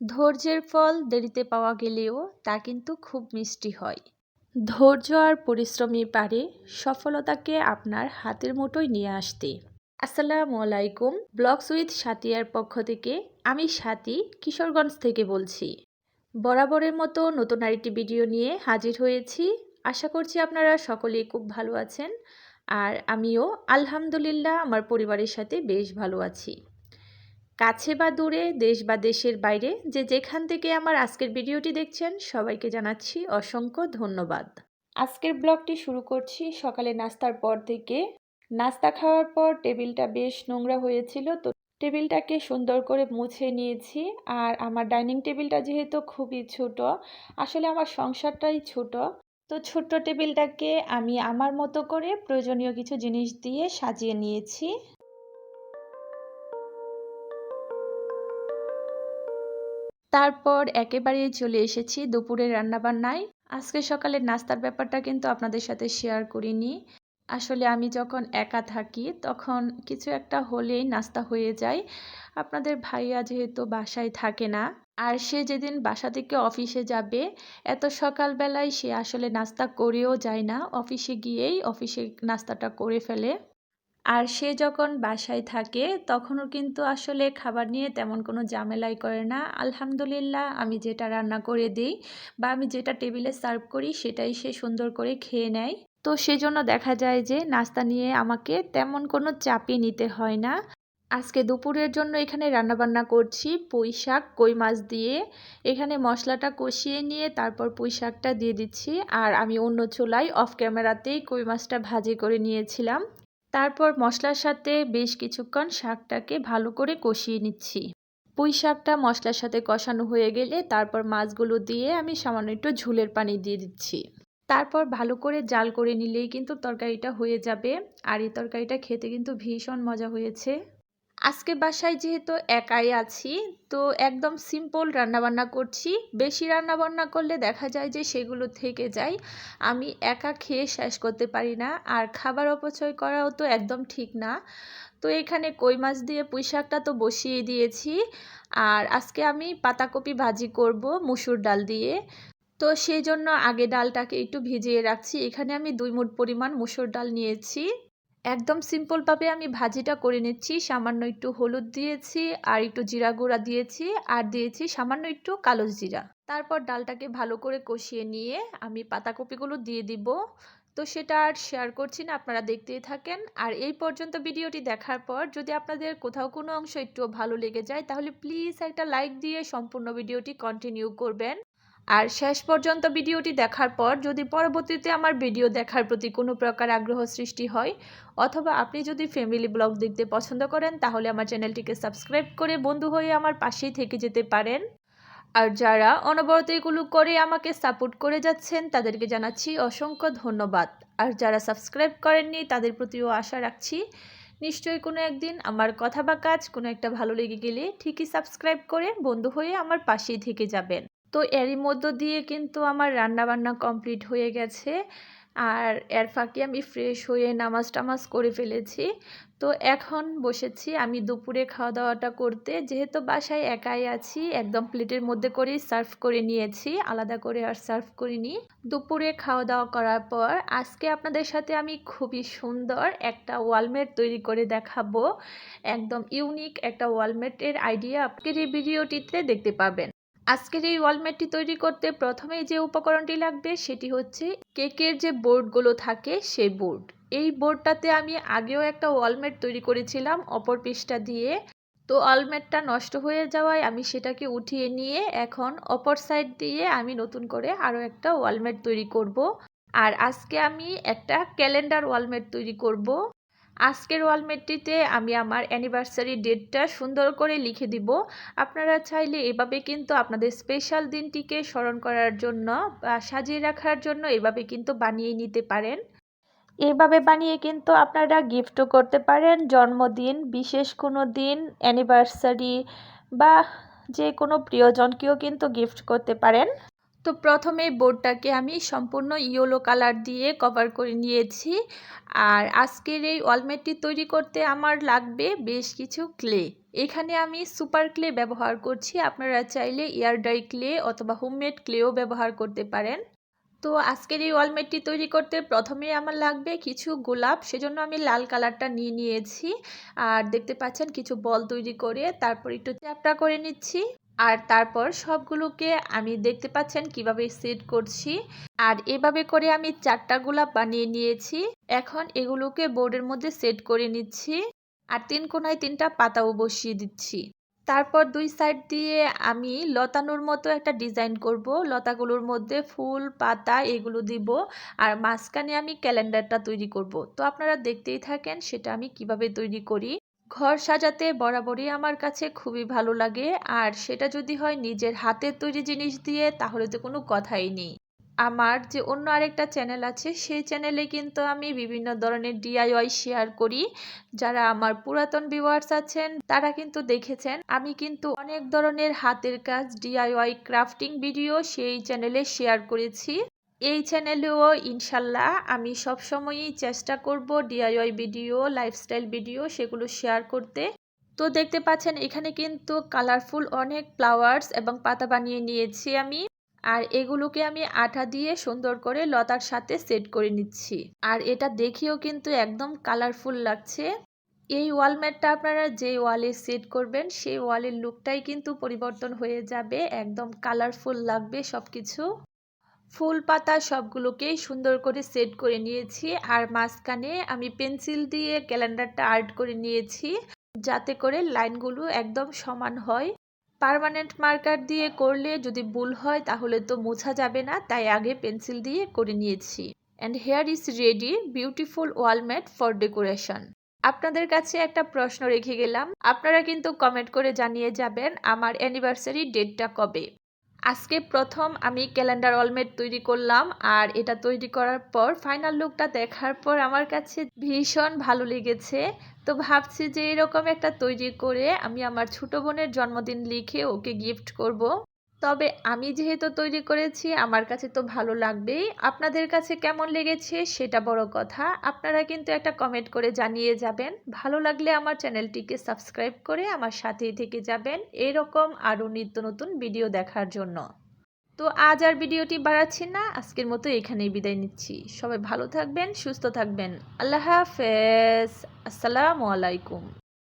ধৈর্যের ফল দেরিতে পাওয়া গেলেও তা কিন্তু খুব মিষ্টি হয়। ধৈর্য আর পরিশ্রমী পারে সফলতাকে আপনার হাতের মুঠোয় নিয়ে আসতে। আসসালামু আলাইকুম, ব্লগস উইথ সাতিয়ার পক্ষ থেকে আমি সাথী, কিশোরগঞ্জ থেকে বলছি। বরাবরের মতো নতুন আরেকটি ভিডিও নিয়ে হাজির হয়েছি। আশা করছি আপনারা সকলেই খুব ভালো আছেন। আর আমিও আলহামদুলিল্লাহ, আমার পরিবারের সাথে বেশ ভালো আছি। কাছে বা দূরে, দেশ বা দেশের বাইরে, যে যেখান থেকে আমার আজকের ভিডিওটি দেখছেন, সবাইকে জানাচ্ছি অসংখ্য ধন্যবাদ। আজকের ব্লগটি শুরু করছি সকালে নাস্তার পর থেকে। নাস্তা খাওয়ার পর টেবিলটা বেশ নোংরা হয়েছিল, তো টেবিলটাকে সুন্দর করে মুছে নিয়েছি। আর আমার ডাইনিং টেবিলটা যেহেতু খুবই ছোট, আসলে আমার সংসারটাই ছোট, তো ছোট্ট টেবিলটাকে আমি আমার মতো করে প্রয়োজনীয় কিছু জিনিস দিয়ে সাজিয়ে নিয়েছি। তারপর একেবারে চলে এসেছি দুপুরের রান্নাবান্নায়। আজকে সকালের নাস্তার ব্যাপারটা কিন্তু আপনাদের সাথে শেয়ার করিনি। আসলে আমি যখন একা থাকি, তখন কিছু একটা হলেই নাস্তা হয়ে যায়। আপনাদের ভাইয়া যেহেতু বাসায় থাকে না, আর সে যেদিন বাসা থেকে অফিসে যাবে, এত সকালবেলায় সে আসলে নাস্তা করেও যায় না। অফিসে গিয়েই অফিসে নাস্তাটা করে ফেলে। আর সে যখন বাসায় থাকে, তখনও কিন্তু আসলে খাবার নিয়ে তেমন কোনো ঝামেলাই করে না। আলহামদুলিল্লাহ, আমি যেটা রান্না করে দিই বা আমি যেটা টেবিলে সার্ভ করি, সেটাই সে সুন্দর করে খেয়ে নেয়। তো সেজন্য দেখা যায় যে, নাস্তা নিয়ে আমাকে তেমন কোনো চাপই নিতে হয় না। আজকে দুপুরের জন্য এখানে রান্নাবান্না করছি পুঁই শাক, কই মাছ দিয়ে। এখানে মশলাটা কষিয়ে নিয়ে তারপর পুঁই শাকটা দিয়ে দিচ্ছি। আর আমি অন্য চুলায় অফ ক্যামেরাতেই কই মাছটা ভাজি করে নিয়েছিলাম। তারপর মশলার সাথে বেশ কিছুক্ষণ শাকটাকে ভালো করে কষিয়ে নিচ্ছি। পুঁই শাকটা মশলার সাথে কষানো হয়ে গেলে তারপর মাছগুলো দিয়ে আমি সামান্য একটু ঝুলের পানি দিয়ে দিচ্ছি। তারপর ভালো করে জাল করে নিলেই কিন্তু তরকারিটা হয়ে যাবে। আর এই তরকারিটা খেতে কিন্তু ভীষণ মজা হয়েছে। আজকে বাসায় যেহেতু একাই আছি, তো একদম সিম্পল রান্নাবান্না করছি। বেশি রান্নাবান্না করলে দেখা যায় যে সেগুলো থেকে যায়। আমি একা খেয়ে শেষ করতে পারি না, আর খাবার অপচয় করাও তো একদম ঠিক না। তো এখানে কই মাছ দিয়ে পুঁই শাকটা তো বসিয়ে দিয়েছি, আর আজকে আমি পাতাকপি ভাজি করব মুসুর ডাল দিয়ে। তো সেই জন্য আগে ডালটাকে একটু ভিজিয়ে রাখছি। এখানে আমি দুই মুঠ পরিমাণ মুসুর ডাল নিয়েছি। একদম সিম্পলভাবে আমি ভাজিটা করে নিচ্ছি। সামান্য একটু হলুদ দিয়েছি, আর একটু জিরা গুঁড়া দিয়েছি, আর দিয়েছি সামান্য একটু কালো জিরা। তারপর ডালটাকে ভালো করে কষিয়ে নিয়ে আমি পাতাকপিগুলো দিয়ে দিব। তো সেটা আর শেয়ার করছি না, আপনারা দেখতেই থাকেন। আর এই পর্যন্ত ভিডিওটি দেখার পর যদি আপনাদের কোথাও কোনো অংশ একটু ভালো লেগে যায়, তাহলে প্লিজ একটা লাইক দিয়ে সম্পূর্ণ ভিডিওটি কন্টিনিউ করবেন। আর শেষ পর্যন্ত ভিডিওটি দেখার পর যদি পরবর্তীতে আমার ভিডিও দেখার প্রতি কোনো প্রকার আগ্রহ সৃষ্টি হয়, অথবা আপনি যদি ফ্যামিলি ব্লগ দেখতে পছন্দ করেন, তাহলে আমার চ্যানেলটিকে সাবস্ক্রাইব করে বন্ধু হয়ে আমার পাশেই থেকে যেতে পারেন। আর যারা অনবরত এগুলো করে আমাকে সাপোর্ট করে যাচ্ছেন, তাদেরকে জানাচ্ছি অসংখ্য ধন্যবাদ। আর যারা সাবস্ক্রাইব করেননি, তাদের প্রতিও আশা রাখছি, নিশ্চয়ই কোনো একদিন আমার কথা বা কাজ কোনো একটা ভালো লেগে গেলে ঠিকই সাবস্ক্রাইব করে বন্ধু হয়ে আমার পাশেই থেকে যাবেন। তো এরই মধ্য দিয়ে কিন্তু আমার রান্না বান্না কমপ্লিট হয়ে গেছে। আর এর ফাঁকে আমি ফ্রেশ হয়ে নামাজ টামাজ করে ফেলেছি। তো এখন বসেছি আমি দুপুরে খাওয়া দাওয়াটা করতে। যেহেতু বাসায় একাই আছি, একদম প্লেটের মধ্যে করেই সার্ভ করে নিয়েছি, আলাদা করে আর সার্ভ করিনি। দুপুরে খাওয়া দাওয়া করার পর আজকে আপনাদের সাথে আমি খুবই সুন্দর একটা ওয়ালমেট তৈরি করে দেখাবো। একদম ইউনিক একটা ওয়ালমেটের আইডিয়া আপনাদের এই ভিডিওটিতে দেখতে পাবেন। আজকের এই ওয়ালমেটটি তৈরি করতে প্রথমেই যে উপকরণটি লাগবে সেটি হচ্ছে কেকের যে বোর্ডগুলো থাকে সেই বোর্ড। এই বোর্ডটাতে আমি আগেও একটা ওয়ালমেট তৈরি করেছিলাম অপর পিসটা দিয়ে। তো ওয়ালমেটটা নষ্ট হয়ে যাওয়ায় আমি সেটাকে উঠিয়ে নিয়ে এখন অপর সাইড দিয়ে আমি নতুন করে আরও একটা ওয়ালমেট তৈরি করব। আর আজকে আমি একটা ক্যালেন্ডার ওয়ালমেট তৈরি করব। আজকের ওয়ালমেটটিতে আমি আমার অ্যানিভার্সারি ডেটটা সুন্দর করে লিখে দিব। আপনারা চাইলে এভাবে কিন্তু আপনাদের স্পেশাল দিনটিকে স্মরণ করার জন্য বা সাজিয়ে রাখার জন্য এভাবে কিন্তু বানিয়ে নিতে পারেন। এভাবে বানিয়ে কিন্তু আপনারা গিফটও করতে পারেন। জন্মদিন, বিশেষ কোনো দিন অ্যানিভার্সারি বা যে কোনো প্রিয়জনকেও কিন্তু গিফট করতে পারেন। তো প্রথমে বোর্ডটাকে আমি সম্পূর্ণ ইয়েলো কালার দিয়ে কভার করে নিয়েছি। আর আজকের এই ওয়ালমেটটি তৈরি করতে আমার লাগবে বেশ কিছু ক্লে। এখানে আমি সুপার ক্লে ব্যবহার করছি। আপনারা চাইলে এয়ার ড্রাই ক্লে অথবা হোমমেড ক্লেও ব্যবহার করতে পারেন। তো আজকের এই ওয়ালমেটটি তৈরি করতে প্রথমে আমার লাগবে কিছু গোলাপ, সেজন্য আমি লাল কালারটা নিয়ে নিয়েছি। আর দেখতে পাচ্ছেন কিছু বল তৈরি করে, তারপর একটু চ্যাপটা করে নিচ্ছি। আর তারপর সবগুলোকে আমি দেখতে পাচ্ছেন কীভাবে সেট করছি। আর এভাবে করে আমি চারটা গোলাপ বানিয়ে নিয়েছি। এখন এগুলোকে বোর্ডের মধ্যে সেট করে নিচ্ছি আর তিন কোনায় তিনটা পাতাও বসিয়ে দিচ্ছি। তারপর দুই সাইড দিয়ে আমি লতানোর মতো একটা ডিজাইন করব। লতাগুলোর মধ্যে ফুল, পাতা এগুলো দিব আর মাঝখানে আমি ক্যালেন্ডারটা তৈরি করব। তো আপনারা দেখতেই থাকেন সেটা আমি কীভাবে তৈরি করি। ঘর সাজাতে বরাবরই আমার কাছে খুবই ভালো লাগে। আর সেটা যদি হয় নিজের হাতের তৈরি জিনিস দিয়ে, তাহলে তো কোনো কথাই নেই। আমার যে অন্য আরেকটা চ্যানেল আছে, সেই চ্যানেলে কিন্তু আমি বিভিন্ন ধরনের ডিআইওয়াই শেয়ার করি। যারা আমার পুরাতন ভিউয়ার্স আছেন, তারা কিন্তু দেখেছেন। আমি কিন্তু অনেক ধরনের হাতের কাজ ডিআইওয়াই ক্রাফটিং ভিডিও সেই চ্যানেলে শেয়ার করেছি। এই চ্যানেলেও ইনশাল্লাহ আমি সবসময়ই চেষ্টা করব ডিআইওয়াই ভিডিও লাইফস্টাইল ভিডিও সেগুলো শেয়ার করতে। তো দেখতে পাচ্ছেন, এখানে কিন্তু কালারফুল অনেক ফ্লাওয়ার্স এবং পাতা বানিয়ে নিয়েছি আমি। আর এগুলোকে আমি আঠা দিয়ে সুন্দর করে লতার সাথে সেট করে নিচ্ছি। আর এটা দেখেও কিন্তু একদম কালারফুল লাগছে। এই ওয়ালম্যাটটা আপনারা যে ওয়ালে সেট করবেন, সেই ওয়ালের লুকটাই কিন্তু পরিবর্তন হয়ে যাবে। একদম কালারফুল লাগবে সব কিছু ফুল পাতা সবগুলোকেই সুন্দর করে সেট করে নিয়েছি আর মাঝখানে আমি পেন্সিল দিয়ে ক্যালেন্ডারটা আর্ট করে নিয়েছি যাতে করে লাইনগুলো একদম সমান হয়। পারমানেন্ট মার্কার দিয়ে করলে যদি ভুল হয় তাহলে তো মোছা যাবে না, তাই আগে পেন্সিল দিয়ে করে নিয়েছি। And here is ready beautiful wall mate for decoration আপনাদের কাছে একটা প্রশ্ন রেখে গেলাম, আপনারা কিন্তু কমেন্ট করে জানিয়ে যাবেন আমার অ্যানিভার্সারি ডেটটা কবে। আজকে প্রথম আমি ক্যালেন্ডার অলমেট তৈরি করলাম, আর এটা তৈরি করার পর ফাইনাল লুকটা দেখার পর আমার কাছে ভীষণ ভালো লেগেছে তো ভাবছি যে এরকম একটা তৈরি করে আমি আমার ছোট বোনের জন্মদিন লিখে ওকে গিফট করব। তবে আমি যেহেতু তৈরি করেছি, আমার কাছে তো ভালো লাগবেই। আপনাদের কাছে কেমন লেগেছে সেটা বড় কথা। আপনারা কিন্তু একটা কমেন্ট করে জানিয়ে যাবেন। ভালো লাগলে আমার চ্যানেলটিকে সাবস্ক্রাইব করে আমার সাথেই থেকে যাবেন এরকম আরও নিত্য নতুন ভিডিও দেখার জন্য। তো আজ আর ভিডিওটি বাড়াচ্ছি না, আজকের মতো এখানেই বিদায় নিচ্ছি। সবাই ভালো থাকবেন, সুস্থ থাকবেন। আল্লাহ হাফেজ। আসসালামু আলাইকুম।